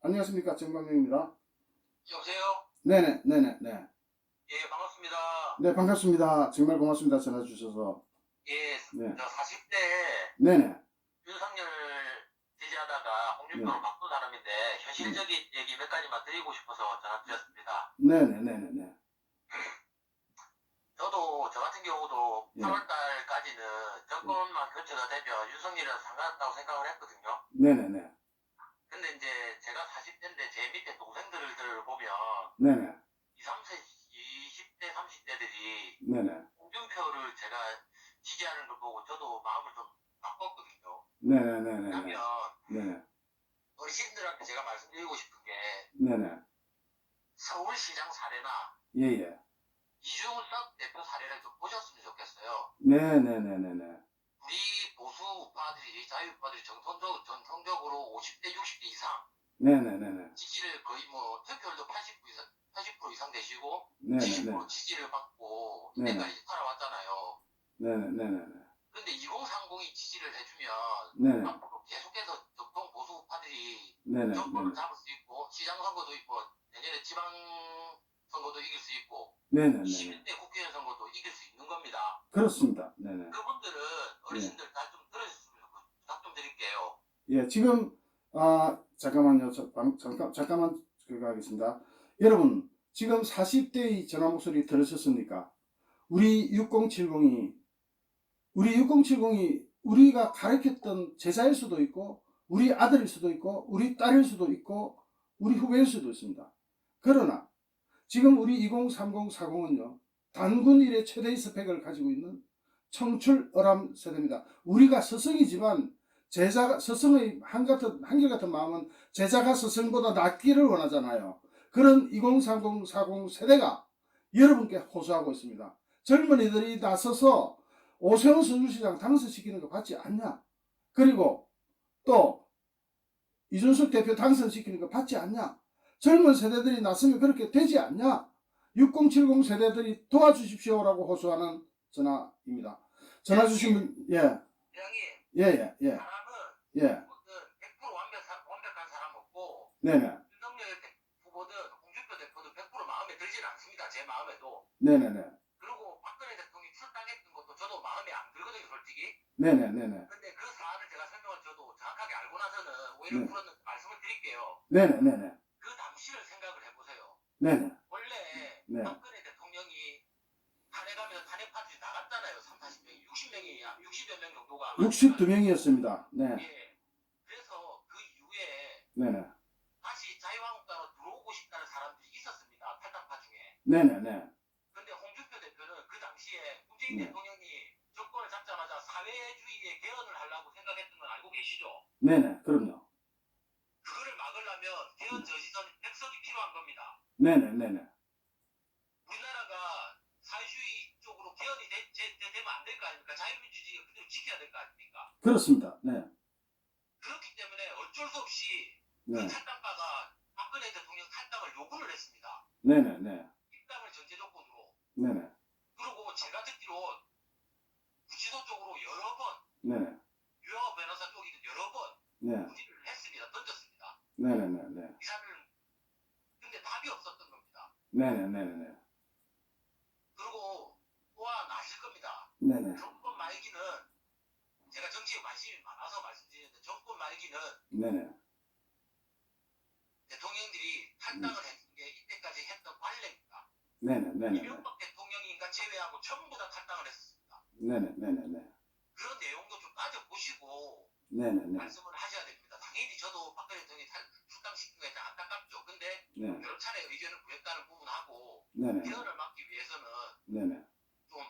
안녕하십니까 정광명입니다. 여보세요? 네네 네네 네. 예, 반갑습니다. 네 반갑습니다. 정말 고맙습니다. 전화 주셔서. 예, 네. 저 40대 네네 윤석열 지지하다가 홍준표로 네. 바꾼 사람인데 현실적인 얘기 몇 가지만 드리고 싶어서 전화 드렸습니다. 네네 네네 네. 저도 저 같은 경우도 네. 8월달까지는 정권만 교체가 되면 윤석열이랑 상관없다고 생각을 했거든요. 네네 네. 근데 이제 제가 40대인데 제 밑에 동생들을 보면 네네 20, 30, 20대, 30대들이 네네. 홍준표를 제가 지지하는 걸 보고 저도 마음을 좀 바꿨거든요. 네네 네네. 그러면 네네. 어르신들한테 제가 말씀드리고 싶은 게 네네. 서울시장 사례나 예예. 이준석 대표 사례를 좀 보셨으면 좋겠어요. 네네네네네. 우리 보수 우파들이 자유 우파들이 전통적, 전통적으로 50대 60대 이상 네네네네. 지지를 거의 뭐 투표율도 80% 이상, 80% 이상 되시고 네네네. 70% 지지를 받 고 네네. 이때까지 살아왔잖아요. 네네네네 근데 2030이 지지를 해주면 네네 앞으로 계속해서 전통 보수 우파들이 네네 정권을 잡을 수 있고 시장 선거도 있고 내년에 지방 선거도 이길 수 있고 네네네 11대 국회의원 선거도 이길 수 있는 겁니다. 그렇습니다. 네네 그분들은 어르신들 다좀 들어주시면 부탁 좀 드릴게요. 예, 지금 아 잠깐만요. 저, 방, 잠깐 잠깐만 그거 하겠습니다. 여러분 지금 40대의 전화 목소리 들으셨습니까? 우리 6070이 우리 6070이 우리가 가르쳤던 제자일 수도 있고 우리 아들일 수도 있고 우리 딸일 수도 있고 우리 후배일 수도 있습니다. 그러나 지금 우리 2030, 40은요 단군 일의 최대의 스펙을 가지고 있는 청출 어람 세대입니다. 우리가 스승이지만 제자가 스승의 한같은 한결같은 마음은 제자가 스승보다 낫기를 원하잖아요. 그런 2030, 40 세대가 여러분께 호소하고 있습니다. 젊은이들이 나서서 오세훈 서울시장 당선시키는 거 받지 않냐? 그리고 또 이준석 대표 당선시키는 거 받지 않냐? 젊은 세대들이 나서면 그렇게 되지 않냐? 6070 세대들이 도와주십시오라고 호소하는 전화입니다. 전화 주시면 예, 형님, 예, 예, 예, 사람은 예, 뭐든 100% 완벽, 완벽한 사람 없고 네네, 윤석열 대- 후보든 홍준표 대표든 100% 마음에 들지는 않습니다. 제 마음에도. 네네네, 그리고 박근혜 대통령이 출당했던 것도 저도 마음에 안 들거든요, 솔직히. 네네 네네, 근데 그 사안을 제가 설명을 저도 정확하게 알고 나서는 오히려 네. 풀었는 말씀을 드릴게요. 네네 네네, 그 당시를 생각을 해보세요. 네네, 원래 네. 박근혜 대통령이 탄핵하면 탄핵 파트이 나갔잖아요. 3, 40명이, 60명이, 60여 명 정도가. 62명이었습니다. 네, 예. 그래서 그 이후에 네네, 다시 자유한국당으로 들어오고 싶다는 사람들이 있었습니다. 탈당파 중에. 네네네, 근데 홍준표 대표는 그 당시에 문재인 네. 대통령 네네, 그럼요. 그거를 막으려면 개헌 저지선 백석이 필요한 겁니다. 네네 네네, 우리나라가 사회주의 쪽으로 개헌이 되, 면 안 될 거 아닙니까? 자유민주주의가 그대로 지켜야 될 거 아닙니까? 그렇습니다. 네, 그렇기 때문에 어쩔 수 없이 네, 그 탈당파가 박근혜 대통령 탈당을 요구를 했습니다. 네네 네, 입당을 전제 조건으로. 네네, 그리고 제가 듣기로 구치소 쪽으로 여러 번 네네, 유영호 변호사 쪽이든 여러 번 네, 문의를 했습니다. 던졌습니다. 네네네네, 이사를 근데 답이 없었던 겁니다. 네네네네, 그리고 또한 아실 겁니다. 네네, 정권 말기는 제가 정치에 관심이 많아서 말씀드리는데 정권 말기는 네네, 대통령들이 탈당을 했는 게 이때까지 했던 관례입니다. 네네네네, 이명박 대통령인가 제외하고 전부 다 탈당을 했습니다. 네네네네, 그런 내용도 좀 따져 보시고 네네네, 말씀을 네, 여러 차례 의견을 구했다는 부분하고 네네, 개헌을 막기 위해서는 네네, 좀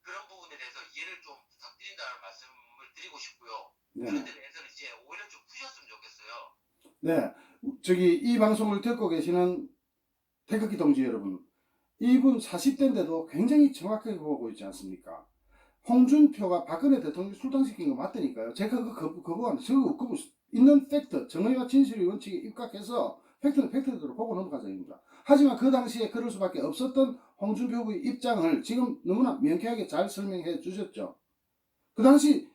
그런 부분에 대해서 이해를 좀 부탁드린다는 말씀을 드리고 싶고요. 네네. 그런 데 대해서는 이제 오히려 좀 푸셨으면 좋겠어요. 네, 저기 이 방송을 듣고 계시는 태극기 동지 여러분, 이분 40대인데도 굉장히 정확하게 보고 있지 않습니까? 홍준표가 박근혜 대통령 출당시킨 거 맞다니까요. 제가 그 거부, 거부하는, 저거 거부, 있는 팩트, 정의와 진실의 원칙에 입각해서 팩트는 팩트대로 보고 넘어가자 입니다. 하지만 그 당시에 그럴 수밖에 없었던 홍준표 후보의 입장을 지금 너무나 명쾌하게 잘 설명해 주셨죠. 그 당시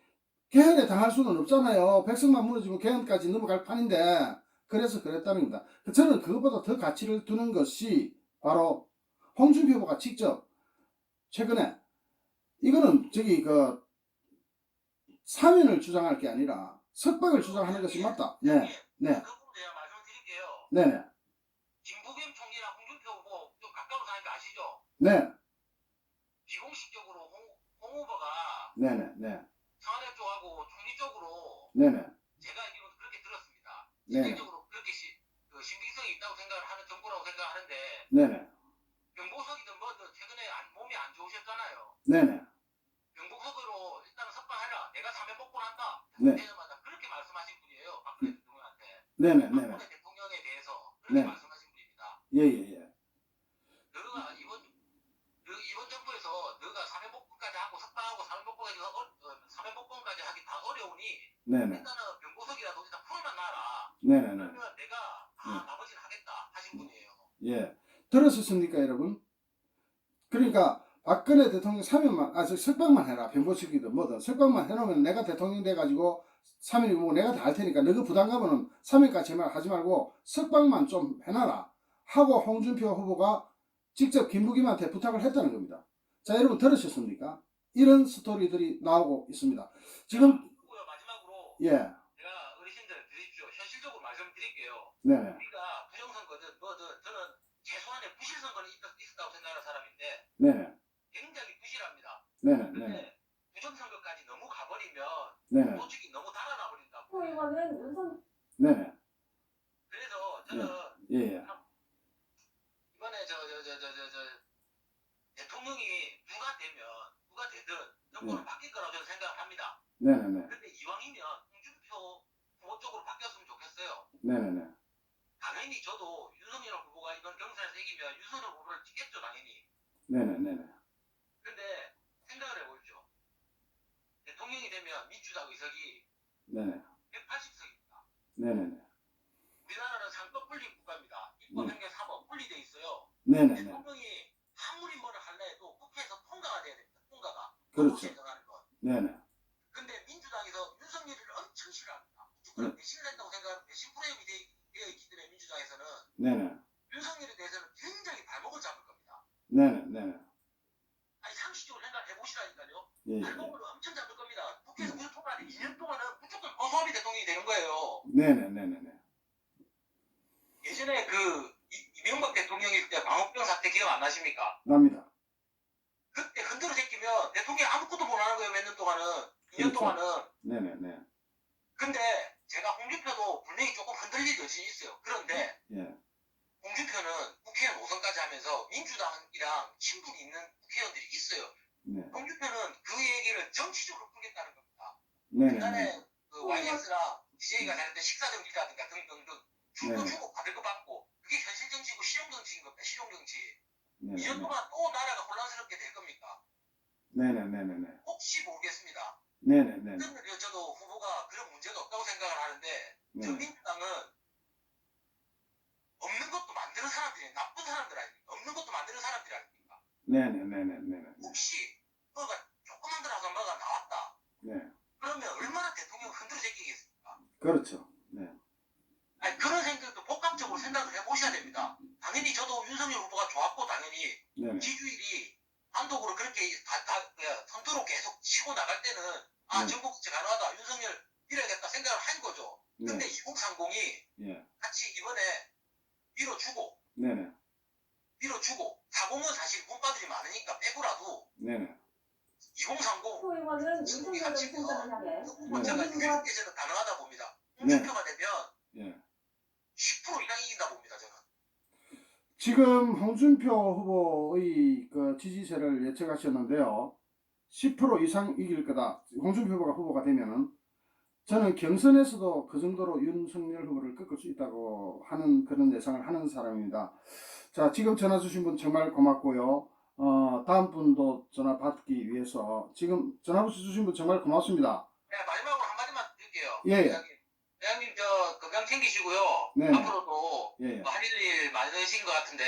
개헌에 당할 수는 없잖아요. 백성만 무너지면 개헌까지 넘어갈 판인데 그래서 그랬다는 겁니다. 저는 그것보다 더 가치를 두는 것이 바로 홍준표 후보가 직접 최근에 이거는 저기 그 사면을 주장할 게 아니라 석방을 주장하는 것이 맞다. 네, 네, 네, 네, 김부겸 총리랑 홍준표 후보 좀 가까운 사니까 아시죠? 네, 비공식적으로 홍, 홍 후보가 네, 네, 네, 청와대 쪽하고 총리 쪽으로 네, 네, 제가 알기로는 그렇게 들었습니다. 네, 네, 실질적으로 그렇게 시, 그 신빙성이 있다고 생각을 하는 정부라고 생각하는데 네, 네, 병보석이든 뭐든 최근에 안, 몸이 안 좋으셨잖아요. 네, 네, 병보석으로 일단은 석방해라. 내가 사면 난다. 네. 그렇게 말씀하신 분이에요. 박근혜 대통령한테. 네, 네, 네, 네, 네. 말씀하신 분입니다. 예, 예, 예, 너가 이번 너 이번 정부에서 너가 사면복권까지 하고 석방하고 사면복권까지 어, 어, 사면복권까지 하기 다 어려우니 네, 네, 일단은 병보석이라도 일단 풀어만 놔라. 네, 네, 네. 그러면 내가 다 네. 나머지는 하겠다 하신 분이에요. 예. 들었습니까, 여러분? 그러니까 박근혜 대통령 사면만, 아, 저 석방만 해라. 변보시기든 뭐든. 석방만 해놓으면 내가 대통령 돼가지고 사면이고 뭐 내가 다 할 테니까 너그 부담감은 사면까지 말 하지 말고 석방만 좀 해놔라. 하고 홍준표 후보가 직접 김부김한테 부탁을 했다는 겁니다. 자, 여러분 들으셨습니까? 이런 스토리들이 나오고 있습니다. 지금, 마지막으로 예, 제가 어르신들 드십시오. 현실적으로 말씀드릴게요. 네네, 우리가 부정선거든 뭐든 저는 최소한의 부실선거는 있, 있었다고 생각하는 사람인데 네네, 굉장히 부실합니다. 네네, 근데 네네, 부정선거까지 너무 가버리면 너무 달아나 이거는 윤석 네네, 그래서 저는 예, 예, 이번에 저저저 저 저 저 대통령이 누가 되면 누가 되든 정권은 네. 바뀔 거라고 저는 생각을 합니다. 네네네, 근데 이왕이면 홍준표 후보 쪽으로 바뀌었으면 좋겠어요. 네네네, 당연히 저도 윤석열 후보가 이번 경선에서 이기면 윤석열 후보를 찍겠죠 당연히. 네네네네, 근데 생각을 해보십시오. 대통령이 되면 민주당 의석이 네네, 180석입니다. 네네네. 우리나라는 상법 분리 국가입니다. 입법, 네. 행정, 사법 분리돼 있어요. 네네네. 대통령이 아무리 뭐를 할라 해도 국회에서 통과가 돼야 됩니다. 통과가. 그렇죠. 제정하는 것. 네네. 근데 민주당에서 윤석열을 엄청 싫어합니다. 네. 무조건 배신을 했다고 생각하는 배신 프레임이 되- 되어 있기 때문에 민주당에서는 네네. 윤석열에 대해서는 굉장히 발목을 잡을 겁니다. 네네. 네네. 아니 상식적으로 생각해 보시라니까요. 예, 예. 발목을 엄청 잡을 겁니다. 국회에서 무조건 통과하는 2년 동안은 무조건 대통령이 되는 거예요. 네네네네네. 예전에 그 이- 이명박 대통령일 때 광우병 사태 기억 안 나십니까? 납니다. 그때 흔들어 제끼면 대통령이 아무것도 못 하는 거예요. 몇 년 동안은. 2년 그렇죠. 동안은. 네네네. 근데 제가 홍준표도 분명히 조금 흔들릴 여진이 있어요. 그런데 예. 홍준표는 국회의원 5선까지 하면서 민주당이랑 친분이 있는 국회의원들이 있어요. 네. 홍준표는 그 얘기를 정치적으로 풀겠다는 겁니다. 네네네. 옛날에 그 YS랑 DJ가 때 식사 정지라든가 등등등 줄거 네. 주고 받을 거 받고 그게 현실 정치고 실용 정치인 겁니다. 실용 정치. 2년 네네네. 동안 또 나라가 혼란스럽게 될 겁니까? 네네네네네. 혹시 모르겠습니다. 네네네. 그런데 저도 후보가 그런 문제가 없다고 생각을 하는데 저 네. 민주당은 없는 것도 만드는 사람들이 나쁜 사람들 아닙니까? 없는 것도 만드는 사람들이 아닙니까? 네네네네네. 혹시 뭐가 조그만 거라서 뭐가 나왔다. 네. 그러면 얼마나 대통령 흔들어 제끼겠습니까? 그렇죠. 네. 아니 그런 생각도 복합적으로 생각을 해보셔야 됩니다. 당연히 저도 윤석열 후보가 좋았고 당연히 네네. 지지율이 단독으로 그렇게 다, 다, 그, 선두로 계속 치고 나갈 때는 아 네. 전국체 가능하다 윤석열 이래야겠다 생각을 한 거죠. 근데 네. 2030이 예. 같이 이번에 밀어주고 네네. 밀어주고 40은 사실 문바들이 많으니까 빼고라도 네네. 2030또 이거는 지금이 윤석열 같이 총장을 향해 그 문제가 네. 유일하게는 가능하다 봅니다. 네. 홍준표가 되면 예. 10% 이상 이긴다 봅니다 저는. 지금 홍준표 후보의 그 지지세를 예측하셨는데요. 10% 이상 이길 거다. 홍준표 후보가 후보가 되면은 저는 경선에서도 그 정도로 윤석열 후보를 꺾을 수 있다고 하는 그런 예상을 하는 사람입니다. 자, 지금 전화 주신 분 정말 고맙고요. 어, 다음 분도 전화 받기 위해서 지금 전화 주신 분 정말 고맙습니다. 네, 마지막으로 한마디만 드릴게요. 예, 예. 회장님. 회장님 저 건강 챙기시고요. 네. 앞으로도 예, 예. 뭐 하실 일 많으신 것 같은데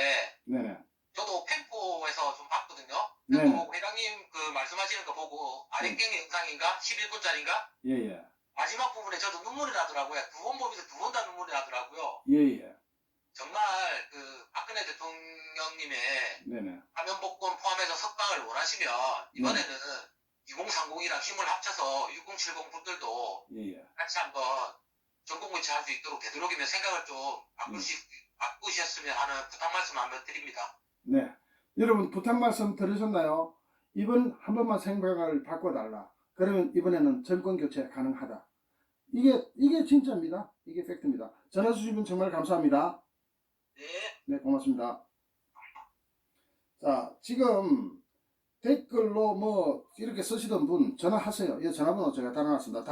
네네. 저도 펜포에서 좀 봤거든요. 네. 회장님 그 말씀하시는 거 보고 아랫경 영상인가 11분짜리인가 예, 예. 마지막 부분에 저도 눈물이 나더라고요. 두 번 보면서 두 번 다 눈물이 나더라고요. 예예. 박근혜 대통령님의 네네. 화면 복권 포함해서 석방을 원하시면 이번에는 2030이랑 힘을 합쳐서 6070 분들도 예 예. 같이 한번 전국 교체할 수 있도록 되도록이면 생각을 좀 바꾸시, 바꾸셨으면 하는 부탁 말씀 한번 드립니다. 네. 여러분 부탁 말씀 들으셨나요? 이번 한 번만 생각을 바꿔달라. 그러면 이번에는 정권 교체 가능하다. 이게 이게 진짜입니다. 이게 팩트입니다. 전화 주신 분 정말 감사합니다. 네. 네, 고맙습니다. 자, 지금 댓글로 뭐 이렇게 쓰시던 분 전화하세요. 이 전화번호 제가 달아놨습니다.